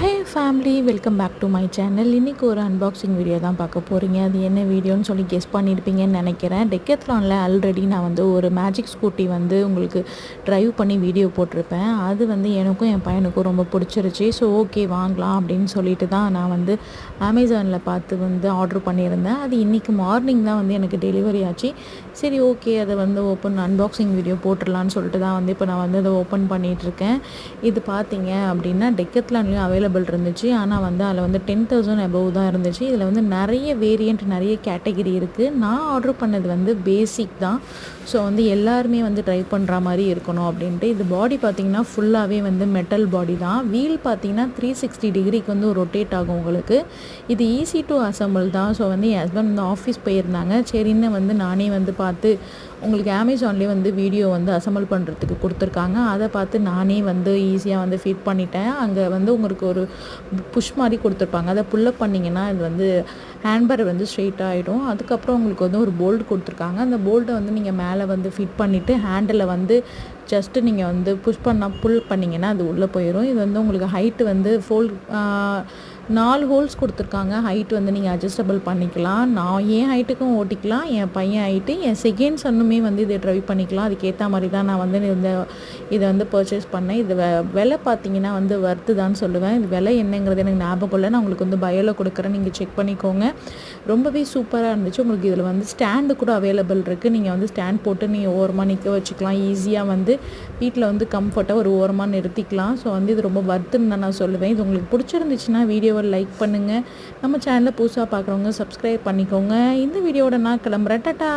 Hey family welcome back to my channel இன்றைக்கி ஒரு unboxing video தான் பார்க்க போகிறீங்க அது என்ன வீடியோன்னு சொல்லி கெஸ் பண்ணியிருப்பீங்கன்னு நினைக்கிறேன். டெக்கத்லானில் ஆல்ரெடி நான் வந்து ஒரு மேஜிக் ஸ்கூட்டி வந்து உங்களுக்கு ட்ரைவ் பண்ணி வீடியோ போட்டிருப்பேன். அது வந்து எனக்கும் என் பையனுக்கும் ரொம்ப பிடிச்சிருச்சு. ஸோ ஓகே வாங்கலாம் அப்படின்னு சொல்லிட்டு தான் நான் வந்து அமேசானில் பார்த்து வந்து ஆர்டர் பண்ணியிருந்தேன். அது இன்றைக்கி மார்னிங் தான் வந்து எனக்கு டெலிவரி ஆச்சு. சரி ஓகே அதை வந்து ஓப்பன் அன்பாக்சிங் வீடியோ போட்டுடலான்னு சொல்லிட்டு தான் வந்து இப்போ நான் வந்து அதை ஓப்பன் பண்ணிகிட்ருக்கேன் இது பார்த்தீங்க அப்படின்னா டெக்கத்லான்லேயும் அவைலபிள் இருந்துச்சு. ஆனால் வந்து அதில் வந்து டென் தௌசண்ட் அபவ் தான் இருந்துச்சு. இதில் வந்து நிறைய வேரியண்ட் நிறைய கேட்டகிரி இருக்குது நான் ஆர்டர் பண்ணது வந்து பேசிக் தான். ஸோ வந்து எல்லாருமே வந்து ட்ரை பண்ணுற மாதிரி இருக்கணும் அப்படின்ட்டு. இது பாடி பார்த்திங்கன்னா ஃபுல்லாகவே வந்து மெட்டல் பாடி தான். வீல் பார்த்திங்கன்னா த்ரீ சிக்ஸ்டி டிகிரிக்கு வந்து ரொட்டேட் ஆகும் உங்களுக்கு. இது ஈஸி டு அசம்பிள் தான். ஸோ வந்து என் ஹஸ்பண்ட் வந்து ஆஃபீஸ் போயிருந்தாங்க. சரின்னு வந்து நானே வந்து பார்த்து உங்களுக்கு அமேசான்லேயே வந்து வீடியோ வந்து அசம்பிள் பண்ணுறதுக்கு கொடுத்துருக்காங்க. அதை பார்த்து நானே வந்து ஈஸியாக வந்து ஃபிட் பண்ணிட்டேன். அங்கே வந்து உங்களுக்கு ஒரு புஷ் மாதிரி கொடுத்துருப்பாங்க. அதை புல்லப் பண்ணிங்கன்னா இது வந்து ஹேண்ட்பேர் வந்து ஸ்ட்ரெயிட் ஆகிடும் அதுக்கப்புறம் உங்களுக்கு வந்து ஒரு போல்டு கொடுத்துருக்காங்க. அந்த போல்ட்டை வந்து நீங்கள் மேலே வந்து ஃபிட் பண்ணிவிட்டு ஹேண்டில் வந்து ஜஸ்ட்டு நீங்கள் வந்து புஷ் பண்ணால் புல் பண்ணிங்கன்னா அது உள்ளே போயிடும் இது வந்து உங்களுக்கு ஹைட்டு வந்து ஃபோல் நாலு ஹோல்ஸ் கொடுத்துருக்காங்க. ஹைட் வந்து நீங்கள் அட்ஜஸ்டபிள் பண்ணிக்கலாம். நான் என் ஹைட்டுக்கும் ஓட்டிக்கலாம். என் பையன் ஹைட்டு என் செகண்ட் சன்னுமே வந்து இதை ட்ரைவ் பண்ணிக்கலாம். அதுக்கேற்ற மாதிரி தான் நான் வந்து இந்த இதை வந்து பர்ச்சேஸ் பண்ணேன். இது வெ விலை பார்த்தீங்கன்னா வந்து வர்த்து தான் சொல்லுவேன். இது விலை என்னங்கிறது எனக்கு ஞாபகம் இல்லை. நான் உங்களுக்கு வந்து பயோவில் கொடுக்குறேன். நீங்கள் செக் பண்ணிக்கோங்க. ரொம்பவே சூப்பராக இருந்துச்சு. உங்களுக்கு இதில் வந்து ஸ்டாண்டு கூட அவைலபிள் இருக்குது நீங்கள் வந்து ஸ்டாண்ட் போட்டு நீங்கள் ஓரமாக நிற்க வச்சுக்கலாம். ஈஸியாக வந்து வீட்டில் வந்து கம்ஃபர்ட்டாக ஒரு ஓரமாக நிறுத்திக்கலாம். ஸோ வந்து இது ரொம்ப வர்த்துன்னு தான் நான் சொல்லுவேன். இது உங்களுக்கு பிடிச்சிருந்துச்சுன்னா வீடியோவை லைக் பண்ணுங்கள் நம்ம சேனலை புதுசாக பார்க்குறவங்க சப்ஸ்கிரைப் பண்ணிக்கோங்க. இந்த வீடியோட நான் கிளம்புறேன். டாட்டா